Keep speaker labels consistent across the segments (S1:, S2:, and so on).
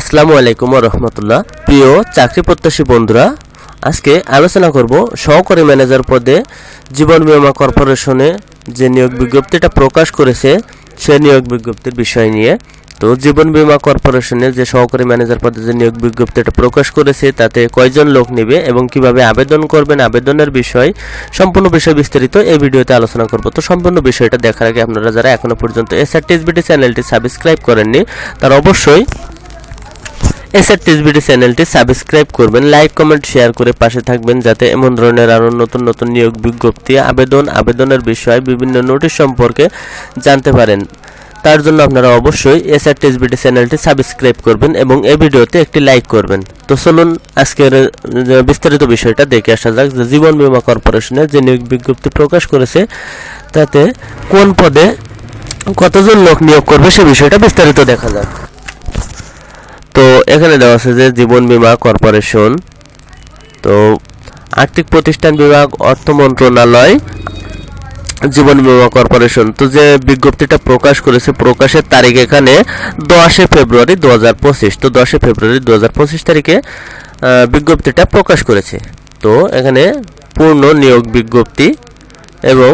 S1: আসসালামু আলাইকুম রহমতুল্লাহ। প্রিয় চাকরি প্রত্যাশী বন্ধুরা, আজকে আলোচনা করব সহকারী ম্যানেজার পদে জীবন বীমা কর্পোরেশনে যে নিয়োগ বিজ্ঞপ্তিটা প্রকাশ করেছে, সে নিয়োগ বিজ্ঞপ্তির বিষয় নিয়ে। তো জীবন বীমা কর্পোরেশনে যে সহকারী ম্যানেজার পদে যে নিয়োগ বিজ্ঞপ্তিটা প্রকাশ করেছে, তাতে কয়জন লোক নেবে এবং কীভাবে আবেদন করবেন, আবেদনের বিষয় সম্পূর্ণ বিষয় বিস্তারিত এই ভিডিওতে আলোচনা করব। তো সম্পূর্ণ বিষয়টা দেখার আগে আপনারা যারা এখনও পর্যন্ত এসআরটিএসবিটি চ্যানেলটি সাবস্ক্রাইব করেননি, তারা অবশ্যই এসআর টিসবিডি চ্যানেলটি সাবস্ক্রাইব করবেন, লাইক, কমেন্ট, শেয়ার করে পাশে থাকবেন যাতে এমন ধরনের আরও নতুন নতুন নিয়োগ বিজ্ঞপ্তি, আবেদন, আবেদনের বিষয়, বিভিন্ন নোটিশ সম্পর্কে জানতে পারেন। তার জন্য আপনারা অবশ্যই এসআর টিসবিডি চ্যানেলটি সাবস্ক্রাইব করবেন এবং এই ভিডিওতে একটি লাইক করবেন। তো চলুন, আজকের বিস্তারিত বিষয়টা দেখে আসা যাক যে জীবন বীমা কর্পোরেশনের যে নিয়োগ বিজ্ঞপ্তি প্রকাশ করেছে, তাতে কোন পদে কতজন লোক নিয়োগ করবে সে বিষয়টা বিস্তারিত দেখা যাক। তো এখানে দেওয়া আছে যে জীবন বীমা কর্পোরেশন। তো আর্থিক প্রতিষ্ঠান বিভাগ, অর্থ মন্ত্রণালয়, জীবন বীমা কর্পোরেশন। তো যে বিজ্ঞপ্তিটা প্রকাশ করেছে, প্রকাশের তারিখ এখানে দশে ফেব্রুয়ারি দু হাজার পঁচিশ। তো দশে ফেব্রুয়ারি দু হাজার পঁচিশ তারিখে বিজ্ঞপ্তিটা প্রকাশ করেছে। তো এখানে পূর্ণ নিয়োগ বিজ্ঞপ্তি এবং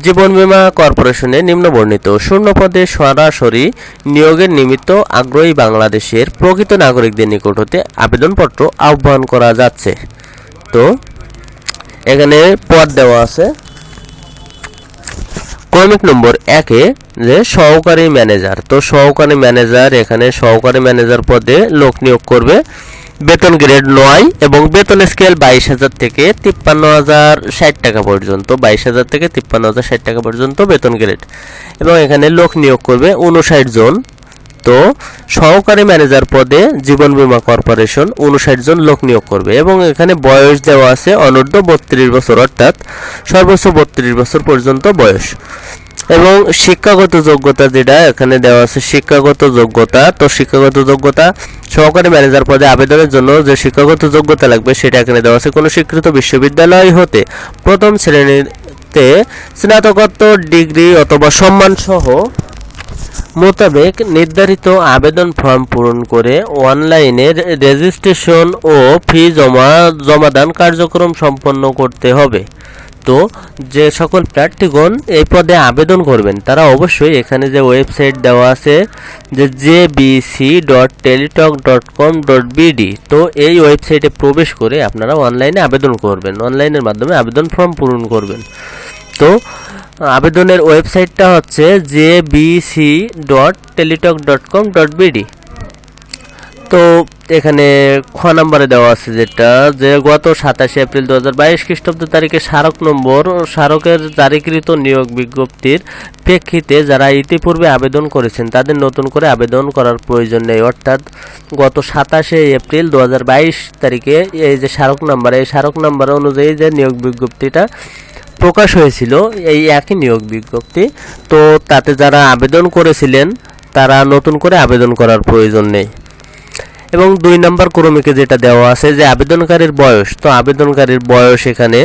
S1: জীবন বীমা কর্পোরেশনে নিম্নবর্ণিত শূন্য পদে সরাসরি নিয়োগের নিমিত্ত আগ্রহী বাংলাদেশের প্রকৃত নাগরিকদের নিকট হতে আবেদনপত্র আহ্বান করা যাচ্ছে। তো, এখানে পদ দেওয়া আছে। ক্রমিক নম্বর একে যে সহকারী ম্যানেজার। তো সহকারী ম্যানেজার এখানে সহকারী ম্যানেজার পদে লোক নিয়োগ করবে। বেতন গ্রেড নয় এবং বেতন স্কেল বাইশ হাজার থেকে তিপ্পান্ন হাজার ষাট টাকা পর্যন্ত, বাইশ হাজার থেকে তিপ্পান্ন হাজার ষাট টাকা পর্যন্ত বেতন গ্রেড। এবং এখানে লোক নিয়োগ করবে উনষাট জন। তো সহকারী ম্যানেজার পদে জীবন বীমা কর্পোরেশন উনষাট জন লোক নিয়োগ করবে এবং এখানে বয়স দেওয়া আছে অনূর্ধ্ব বত্রিশ বছর, অর্থাৎ সর্বোচ্চ বত্রিশ বছর পর্যন্ত বয়স। এবং শিক্ষাগত যোগ্যতা যেটা, এখানে দেওয়া আছে শিক্ষাগত যোগ্যতা। তো শিক্ষাগত যোগ্যতা সহকারী ম্যানেজার পদে আবেদনের জন্য যে শিক্ষাগত যোগ্যতা লাগবে সেটা এখানে দেওয়া আছে। কোনো স্বীকৃত বিশ্ববিদ্যালয় হতে প্রথম শ্রেণীতে স্নাতকোত্তর ডিগ্রি অথবা সম্মানসহ মোতাবেক নির্ধারিত আবেদন ফর্ম পূরণ করে অনলাইনে রেজিস্ট্রেশন ও ফি জমা, জমাদান কার্যক্রম সম্পন্ন করতে হবে। তো যে সকল প্রার্থীগণ এই পদে আবেদন করবেন, তারা অবশ্যই এখানে যে ওয়েবসাইট দেওয়া আছে যে J BC dot Teletalk dot com dot BD তো এই ওয়েবসাইটে প্রবেশ করে আপনারা অনলাইনে আবেদন করবেন, অনলাইনের মাধ্যমে আবেদন ফর্ম পূরণ করবেন। তো আবেদনের ওয়েবসাইটটা হচ্ছে J BC dot Teletalk dot com dot BD তো এখানে খ নম্বরে দেওয়া আছে যেটা যে গত সাতাশে এপ্রিল দু হাজার বাইশ খ্রিস্টাব্দ তারিখে স্মারক নম্বর স্মারকের জারিকৃত নিয়োগ বিজ্ঞপ্তির প্রেক্ষিতে যারা ইতিপূর্বে আবেদন করেছেন তাদের নতুন করে আবেদন করার প্রয়োজন নেই। অর্থাৎ গত সাতাশে এপ্রিল দু হাজার বাইশ তারিখে এই যে স্মারক নাম্বার, এই স্মারক নাম্বার অনুযায়ী যে নিয়োগ বিজ্ঞপ্তিটা প্রকাশ হয়েছিল, এই একই নিয়োগ বিজ্ঞপ্তি, তো তাতে যারা আবেদন করেছিলেন তারা নতুন করে আবেদন করার প্রয়োজন নেই। এবং দুই নম্বর ক্রমিকে যেটা দেওয়া আছে যে আবেদনকারীর বয়স, তো আবেদনকারীর বয়স এখানে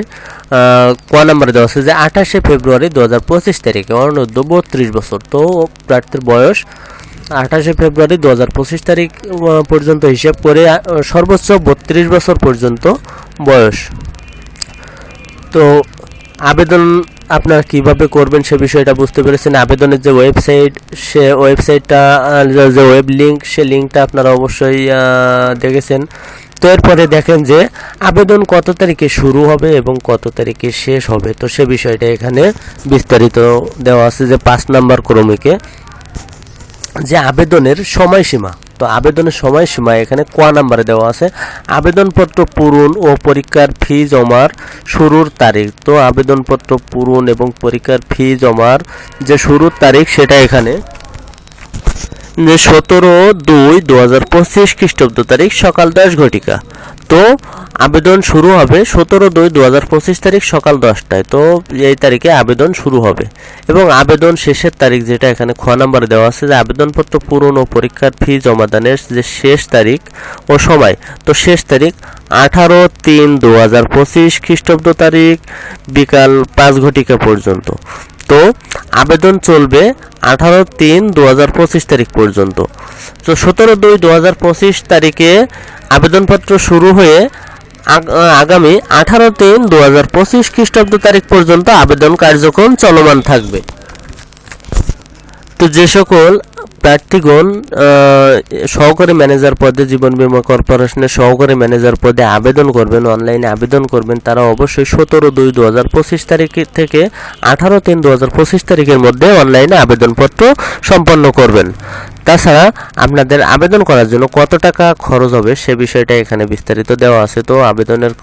S1: ক নম্বরে দেওয়া আছে যে আঠাশে ফেব্রুয়ারি দু হাজার পঁচিশ তারিখে, অনূর্ধ্ব বত্রিশ বছর। তো প্রার্থীর বয়স আঠাশে ফেব্রুয়ারি দু হাজার পঁচিশ তারিখ পর্যন্ত হিসাব করে সর্বোচ্চ বত্রিশ বছর পর্যন্ত বয়স। তো আবেদন আপনারা কীভাবে করবেন সে বিষয়টা বুঝতে পেরেছেন। আবেদনের যে ওয়েবসাইট, সে ওয়েবসাইটটা যে- ওয়েব লিঙ্ক সে লিঙ্কটা আপনারা অবশ্যই দেখেছেন। তো এরপরে দেখেন যে, আবেদন কত তারিখে শুরু হবে এবং কত তারিখে শেষ হবে? তো সে বিষয়টা এখানে বিস্তারিত দেওয়া আছে যে পাঁচ নাম্বার ক্রমিকে। যে আবেদনের সময়সীমা। তো আবেদনের সময়সীমা এখানে ক নাম্বারে দেওয়া আছে। আবেদনপত্র পূরণ ও পরীক্ষার ফি জমার শুরুর তারিখ। তো আবেদনপত্র পূরণ এবং পরীক্ষার ফি জমার যে শুরুর তারিখ সেটা এখানে। যে সতেরো দুই দু হাজার পঁচিশ খ্রিস্টাব্দ তারিখ সকাল দশ ঘটিকা। তো আবেদন শুরু হবে সতেরো দুই দু হাজার পঁচিশ তারিখ সকাল দশটায়। তো এই তারিখে আবেদন শুরু হবে। এবং আবেদন শেষের তারিখ যেটা এখানে খ নাম্বারে দেওয়া আছে যে আবেদনপত্র পূরণ ও পরীক্ষার ফি জমাদানের যে শেষ তারিখ ও সময়, তো শেষ তারিখ আঠারো তিন দু হাজার পঁচিশ খ্রিস্টাব্দ তারিখ বিকাল পাঁচ ঘটিকা পর্যন্ত। তো আবেদন চলবে আঠারো তিন দু হাজার পঁচিশ তারিখ পর্যন্ত। তো সতেরো দুই দু হাজার পঁচিশ তারিখে আবেদনপত্র শুরু হয়ে আগামী আঠারো তিন দু হাজার পঁচিশ খ্রিস্টাব্দ তারিখ পর্যন্ত আবেদন কার্যক্রম চলমান থাকবে। তো যে সকল প্রার্থীগণ সহকারী ম্যানেজার পদে, জীবন বীমা কর্পোরেশনের সহকারী ম্যানেজার পদে আবেদন করবেন, অনলাইনে আবেদন করবেন, তারা অবশ্যই সতেরো দুই দু হাজার পঁচিশ তারিখ থেকে আঠারো তিন দু হাজার পঁচিশ তারিখের মধ্যে অনলাইনে আবেদনপত্র সম্পন্ন করবেন। তাছাড়া আপনাদের আবেদন করার জন্য কত টাকা খরচ হবে সে বিষয়টা এখানে বিস্তারিত দেওয়া আছে। তো আবেদনের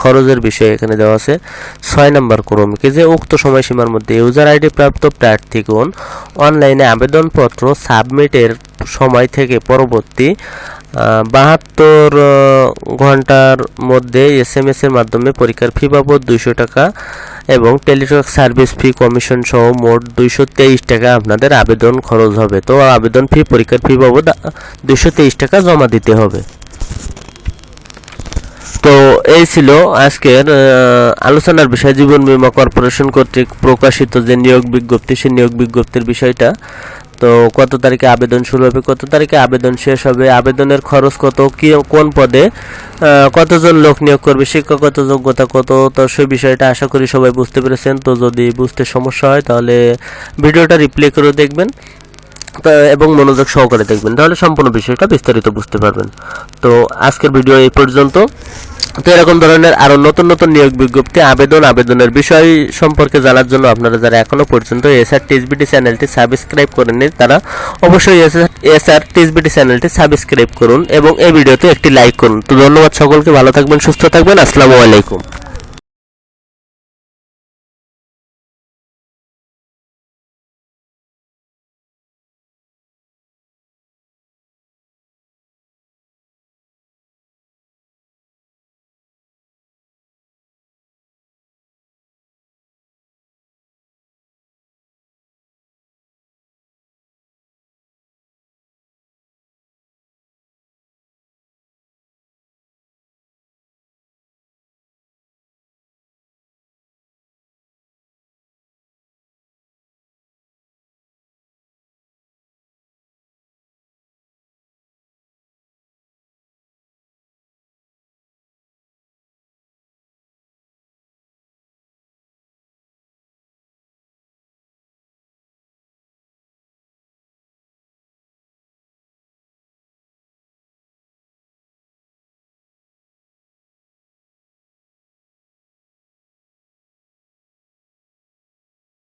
S1: খরচের বিষয় এখানে দেওয়া আছে। ছয় নম্বর ক্রমকে যে উক্ত সময়সীমার মধ্যে ইউজার আইডি প্রাপ্ত প্রার্থীগণ অনলাইনে আবেদনপত্র সাবমিটের সময় থেকে পরবর্তী বাহাত্তর ঘণ্টার মধ্যে এস এম এর মাধ্যমে পরীক্ষার ফি বাবদ দুইশো টাকা এবং টেলিটক সার্ভিস ফি কমিশন সহ মোট দুইশো তেইশ টাকা আপনাদের আবেদন খরচ হবে। তো আবেদন ফি পরীক্ষার ফি বাবদ দুইশো তেইশ টাকা জমা দিতে হবে। তো এই ছিল আজকের আলোচনার বিষয়, জীবন বীমা কর্পোরেশন কর্তৃক প্রকাশিত যে নিয়োগ বিজ্ঞপ্তি, সেই নিয়োগ বিজ্ঞপ্তির বিষয়টা। তো কত তারিখে আবেদন শুরু হবে, কত তারিখে আবেদন শেষ হবে, আবেদনের খরচ কত, কি, কোন পদে কতজন লোক নিয়োগ করবে শিক্ষাগত যোগ্যতা কত, তো সেই বিষয়টা আশা করি সবাই বুঝতে পেরেছেন। তো যদি বুঝতে সমস্যা হয় তাহলে ভিডিওটা রিপ্লে করে দেখবেন। এবং মনোযোগ সহকারে দেখবেন। তাহলে সম্পূর্ণ বিষয়টা বিস্তারিত বুঝতে পারবেন। তো আজকের ভিডিও এই পর্যন্ত। তো এরকম ধরনের আরও নতুন নতুন নিয়োগ বিজ্ঞপ্তি, আবেদন, আবেদনের বিষয় সম্পর্কে জানার জন্য আপনারা যারা এখনও পর্যন্ত এসআর টিসবিটি চ্যানেলটি সাবস্ক্রাইব করেননি, তারা অবশ্যই এসআর টিসবিটি চ্যানেলটি সাবস্ক্রাইব করুন এবং এই ভিডিওতে একটি লাইক করুন। তো ধন্যবাদ সকলকে, ভালো থাকবেন, সুস্থ থাকবেন। আসসালামু আলাইকুম।